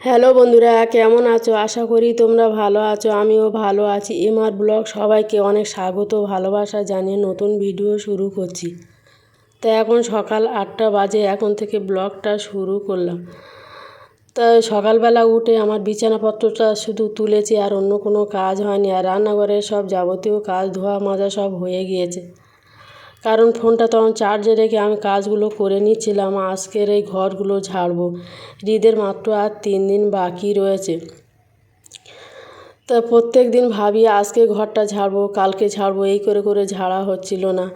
Hello বন্ধুরা, কেমন আছো? আশা করি তোমরা ভালো আছো, আমিও ভালো আছি। এমআর ব্লগ সবাইকে অনেক স্বাগত, ভালোবাসা জানিয়ে নতুন ভিডিও শুরু করছি। তা এখন সকাল আটটা বাজে, এখন থেকে ব্লগটা শুরু করলাম। তা সকালবেলা উঠে আমার বিছানাপত্রটা শুধু তুলেছি, আর অন্য কোনো কাজ হয়নি, আর রান্নাঘরের সব যাবতীয় কাজ ধোয়া মাজা সব হয়ে গিয়েছে। কারণ ফোনটা তখন চার্জে রেখে আমি কাজগুলো করে নিচ্ছিলাম, আজকের এই ঘরগুলো ঝাড়বো। ঈদের মাত্র আর তিন দিন বাকি রয়েছে। তা প্রত্যেক দিন ভাবি আজকে ঘরটা ঝাড়বো, কালকে ঝাড়বো, এই করে করে ঝাড়া হচ্ছিল না।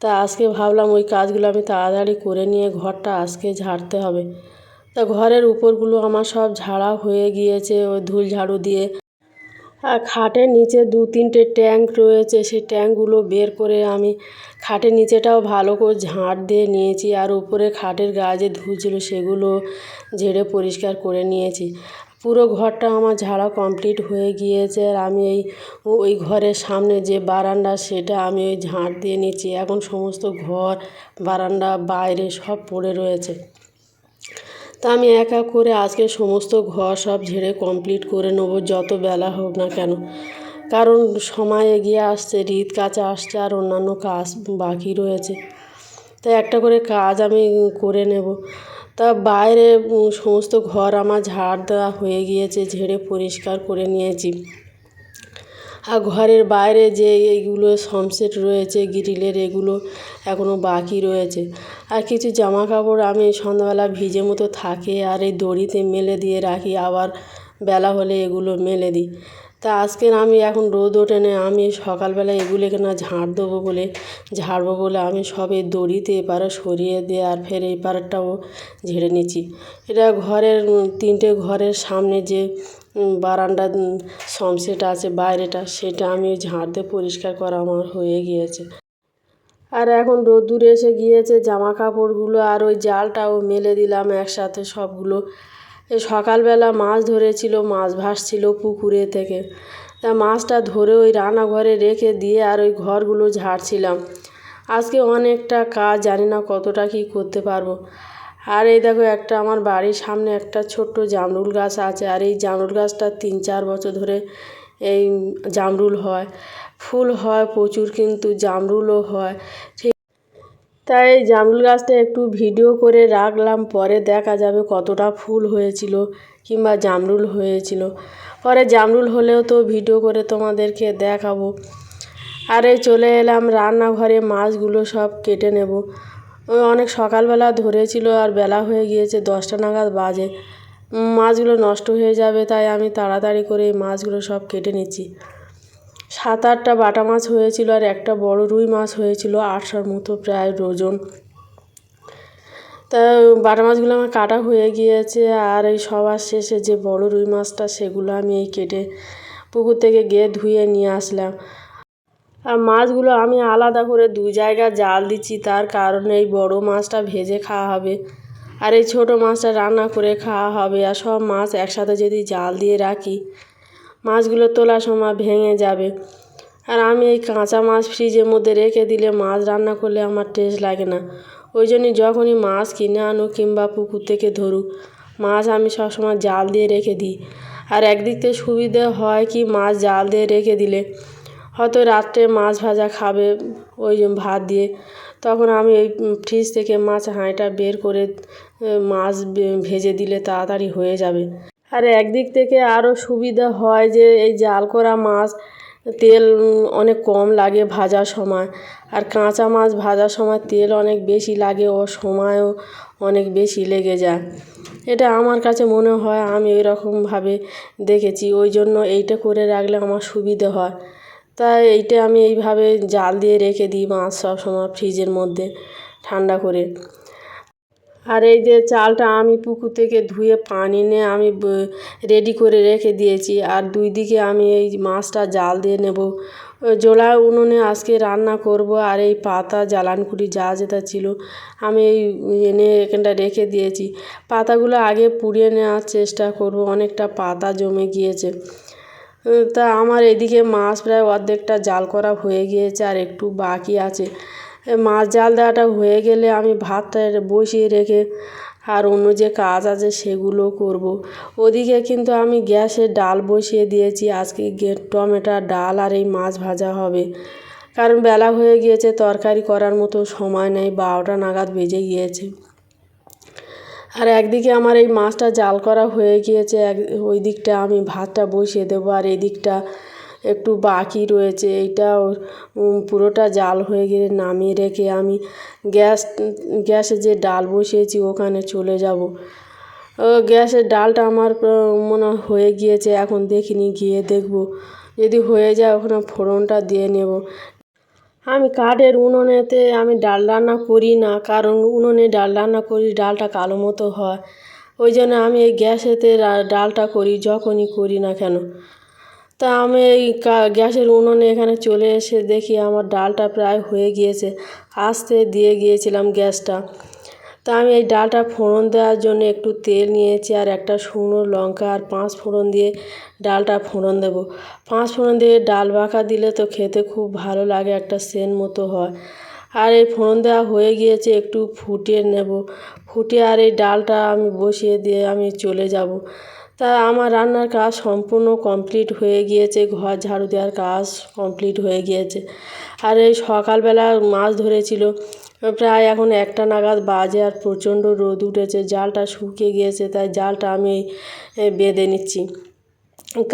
তা আজকে ভাবলাম ওই কাজগুলো আমি তাড়াতাড়ি করে নিয়ে ঘরটা আজকে ঝাড়তে হবে। তা ঘরের উপরগুলো আমার সব ঝাড়া হয়ে গিয়েছে, ওই ধুল ঝাড়ু দিয়ে। খাটের নিচে দু তিনটে ট্যাঙ্ক রয়েছে সেই ট্যাঙ্কগুলো বের করে আমি খাটের নিচেটাও ভালো করে ঝাঁট দিয়ে নিয়েছি আর উপরে খাটের গা যে ধুলছিল সেগুলো ঝেড়ে পরিষ্কার করে নিয়েছি। পুরো ঘরটা আমার ঝাড়া কমপ্লিট হয়ে গিয়েছে আর আমি এই, ওই ঘরের সামনে যে বারান্দা সেটা আমি ওই ঝাঁট দিয়ে নিচ্ছি। এখন সমস্ত ঘর, বারান্দা, বাইরে সব পড়ে রয়েছে। তা আমি একা করে আজকে সমস্ত ঘর সব ঝেড়ে কমপ্লিট করে নেব, যত বেলা হোক না কেন। কারণ সময় এগিয়ে আসছে, রিত কাছে আসছে আর অন্যান্য কাজ বাকি রয়েছে। তাই একটা করে কাজ আমি করে নেব। তা বাইরে সমস্ত ঘর আমার ঝাড় দেওয়া হয়ে গিয়েছে, ঝেড়ে পরিষ্কার করে নিয়েছি। আর ঘরের বাইরে যে এইগুলো সমসেট রয়েছে গ্রিলের এগুলো এখনও বাকি রয়েছে। আর কিছু জামা কাপড় আমি সন্ধ্যাবেলা ভিজে মতো থাকে আর এই দড়িতে মেলে দিয়ে রাখি, আবার বেলা হলে এগুলো মেলে দিই। তা আজকের আমি এখন রোদ ওঠে না, আমি সকালবেলা এগুলোকে না ঝাড় দেবো বলে, ঝাড়বো বলে আমি সবে দড়িতে এপারে সরিয়ে দিয়ে আর ফের এই পাড়টাও ঝেড়ে নিচ্ছি। এটা ঘরের, তিনটে ঘরের সামনে যে বারান্দা সামসেট আছে, বাইরেটা, সেটা আমি ঝাড় দিয়ে পরিষ্কার করা আমার হয়ে গিয়েছে। আর এখন রোদ্দুর এসে গিয়েছে জামা কাপড়গুলো আর ওই জালটাও মেলে দিলাম একসাথে সবগুলো। সকালবেলা মাছ ধরেছিল, মাছ ভাসছিল পুকুরে থেকে। তা মাছটা ধরে ওই রান্নাঘরে রেখে দিয়ে আর ওই ঘরগুলো ঝাড়ছিলাম। আজকে অনেকটা কাজ, জানি না কতটা কী করতে পারব। আর এই দেখো, একটা আমার বাড়ির সামনে একটা ছোট্ট জামরুল গাছ আছে। আর এই জামরুল গাছটা তিন চার বছর ধরে এই জামরুল হয়। ফুল হয় প্রচুর, কিন্তু জামরুলও হয়। ঠিক তাই জামরুল গাছটা একটু ভিডিও করে রাখলাম, পরে দেখা যাবে কতটা ফুল হয়েছিল কিংবা জামরুল হয়েছিল। পরে জামরুল হলেও তো ভিডিও করে তোমাদেরকে দেখাবো। আর চলে এলাম রান্নাঘরে, মাছগুলো সব কেটে নেব। অনেক সকালবেলা ধরেছিল আর বেলা হয়ে গিয়েছে দশটা নাগাদ বাজে। মাছগুলো নষ্ট হয়ে যাবে, তাই আমি তাড়াতাড়ি করে এই মাছগুলো সব কেটে নিচ্ছি। সাত আটটা বাটা মাছ হয়েছিল আর একটা বড় রুই মাছ হয়েছিল আটশোর মতো প্রায় ওজন তা বাটা মাছগুলো আমার কাটা হয়ে গিয়েছে আর এই সবার শেষে যে বড় রুই মাছটা সেগুলো আমি এই কেটে পুকুর থেকে গিয়ে ধুয়ে নিয়ে আসলাম। আর মাছগুলো আমি আলাদা করে দু জায়গায় জাল দিচ্ছি, তার কারণে এই বড় মাছটা ভেজে খাওয়া হবে আর এই ছোটো মাছটা রান্না করে খাওয়া হবে। আর সব মাছ একসাথে যদি জাল দিয়ে রাখি মাছগুলো তোলার সময় ভেঙে যাবে। আর আমি এই কাঁচা মাছ ফ্রিজের মধ্যে রেখে দিলে মাছ রান্না করলে আমার টেস্ট লাগে না। ওই জন্যই যখনই মাছ কিনে আনুক কিংবা পুকুর থেকে ধরুক মাছ আমি সবসময় জাল দিয়ে রেখে দিই। আর একদিক থেকে সুবিধে হয় কি মাছ জাল দিয়ে রেখে দিলে। হয়তো রাত্রে মাছ ভাজা খাবে ওই ভাত দিয়ে, তখন আমি ওই ফ্রিজ থেকে মাছ হাঁড়িটা বের করে মাছ ভেজে দিলে তাড়াতাড়ি হয়ে যাবে। আর একদিক থেকে আরও সুবিধা হয় যে এই জাল করা মাছ, তেল অনেক কম লাগে ভাজার সময়। আর কাঁচা মাছ ভাজার সময় তেল অনেক বেশি লাগে ও সময়ও অনেক বেশি লেগে যায়। এটা আমার কাছে মনে হয়, আমি এরকমভাবে দেখেছি ওই জন্য এইটা করে রাখলে আমার সুবিধে হয়। তাই এইটা আমি এইভাবে জাল দিয়ে রেখে দিই মাছ সবসময় ফ্রিজের মধ্যে ঠান্ডা করে। আর এই যে চালটা আমি পুকুর থেকে ধুয়ে পানি নিয়ে আমি রেডি করে রেখে দিয়েছি। আর দুই দিকে আমি এই মাছটা জাল দিয়ে নেব। জোলা উনুনে আজকে রান্না করব আর এই পাতা জ্বালানকুড়ি যা যেটা ছিল আমি এই এনে এখানটা রেখে দিয়েছি। পাতাগুলো আগে পুড়িয়ে নেওয়ার চেষ্টা করব, অনেকটা পাতা জমে গিয়েছে। তা আমার এদিকে মাছ প্রায় অর্ধেকটা জাল করা হয়ে গিয়েছে আর একটু বাকি আছে। মাছ জাল দেওয়াটা হয়ে গেলে আমি ভাতটা বসিয়ে রেখে আর অন্য যে কাজ আছে সেগুলো করব। ওদিকে কিন্তু আমি গ্যাসে ডাল বসিয়ে দিয়েছি। আজকে টমেটো, ডাল আর এই মাছ ভাজা হবে। কারণ বেলা হয়ে গিয়েছে, তরকারি করার মতো সময় নেই, বারোটা নাগাদ বেজে গিয়েছে। আর একদিকে আমার এই মাছটা জাল করা হয়ে গিয়েছে, এক, ওই দিকটা আমি ভাতটা বসিয়ে দেবো আর এই দিকটা একটু বাকি রয়েছে এইটাও পুরোটা জাল হয়ে গেলে নামিয়ে রেখে আমি গ্যাস, গ্যাসে যে ডাল বসিয়েছি ওখানে চলে যাব। গ্যাসের ডালটা আমার মনে হয়ে গিয়েছে, এখন দেখিনি, গিয়ে দেখব। যদি হয়ে যায় ওখানে ফোড়নটা দিয়ে নেব। আমি কাঠের উনুনেতে আমি ডাল রান্না করি না, কারণ উনুনে ডাল রান্না করি, ডালটা কালো মতো হয়। ওই জন্য আমি এই গ্যাসেতে ডালটা করি, যখনই করি না কেন। তা আমি এই গ্যাসের উনুনে এখানে চলে এসে দেখি আমার ডালটা প্রায় হয়ে গিয়েছে। আস্তে দিয়ে গিয়েছিলাম গ্যাসটা। তা আমি এই ডালটা ফোড়ন দেওয়ার জন্য একটু তেল নিয়েছি আর একটা শুকনো লঙ্কা আর পাঁচ ফোড়ন দিয়ে ডালটা ফোড়ন দেবো। পাঁচ ফোড়ন দিয়ে ডাল বাঁকা দিলে তো খেতে খুব ভালো লাগে, একটা সেন মতো হয়। আর এই ফোড়ন দেওয়া হয়ে গিয়েছে, একটু ফুটিয়ে নেব। ফুটিয়ে আর এই ডালটা আমি বসিয়ে দিয়ে আমি চলে যাব। তা আমার রান্নার কাজ সম্পূর্ণ কমপ্লিট হয়ে গিয়েছে, ঘর ঝাড়ু দেওয়ার কাজ কমপ্লিট হয়ে গিয়েছে। আর এই সকালবেলা মাছ ধরেছিল, প্রায় এখন একটা নাগাদ বাজে আর প্রচণ্ড রোদ উঠেছে, জালটা শুকিয়ে গিয়েছে, তাই জালটা আমি বেঁধে নিচ্ছি।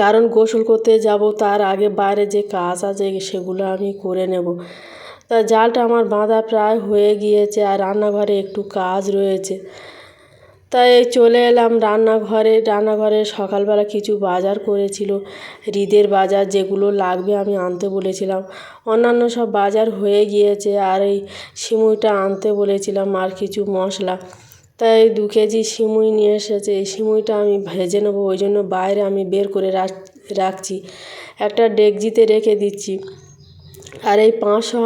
কারণ গোসল করতে যাব, তার আগে বাইরে যে কাজ আছে সেগুলো আমি করে নেব। তা জালটা আমার বাঁধা প্রায় হয়ে গিয়েছে আর রান্নাঘরে একটু কাজ রয়েছে। তাই চলে এলাম রান্নাঘরে। রান্নাঘরে সকালবেলা কিছু বাজার করেছিল ঈদের বাজার যেগুলো লাগবে আমি আনতে বলেছিলাম। অন্যান্য সব বাজার হয়ে গিয়েছে আর এই সিমুইটা আনতে বলেছিলাম আর কিছু মশলা। তাই দু কেজি সিমুই নিয়ে এসেছে। এই সিমুইটা আমি ভেজে নেব, ওই জন্য বাইরে আমি বের করে রাখছি। একটা ডেকজিতে রেখে দিচ্ছি। আর এই পাঁচশো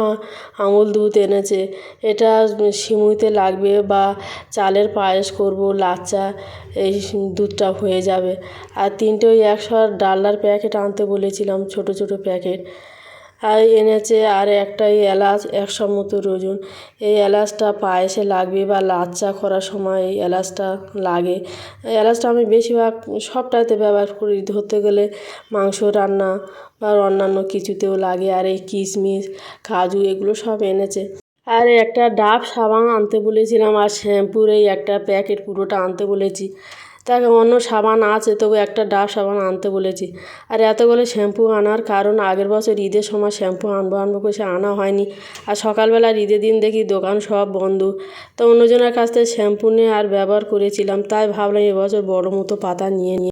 আঙুল দুধ এনেছে, এটা সিমুইতে লাগবে বা চালের পায়েস করব, লাচ্চা, এই দুধটা হয়ে যাবে। আর তিনটে ওই একশো ডালনার প্যাকেট আনতে বলেছিলাম, ছোট ছোট প্যাকেট। এনেছে আর একটা এই এলাচ একশো মতো রোজুন। এই এলাচটা পায়েসে লাগবে বা লাচ্চা করার সময় এই এলাচটা লাগে। এলাচটা আমি বেশিরভাগ সবটাতে ব্যবহার করি। ধরতে গেলে মাংস রান্না বা অন্যান্য কিছুতেও লাগে। আর এই কিশমিশ, কাজু এগুলো সব এনেছে। আর একটা ডাব সাবান আনতে বলেছিলাম আর শ্যাম্পুর এই একটা প্যাকেট পুরোটা আনতে বলেছি। তাকে অন্য সাবান আছে, তবু একটা ডাব সাবান আনতে বলেছি। আর এতগুলো শ্যাম্পু আনার কারণ আগের বছর ঈদের সময় শ্যাম্পু আনব আনব করে সে আনা হয়নি। আর সকালবেলা ঈদের দিন দেখি দোকান সব বন্ধ। তো অন্যজনের কাছ থেকে শ্যাম্পু নিয়ে আর ব্যবহার করেছিলাম, তাই ভাবলাম এবছর বড় মতো পাতা নিয়ে নিয়ে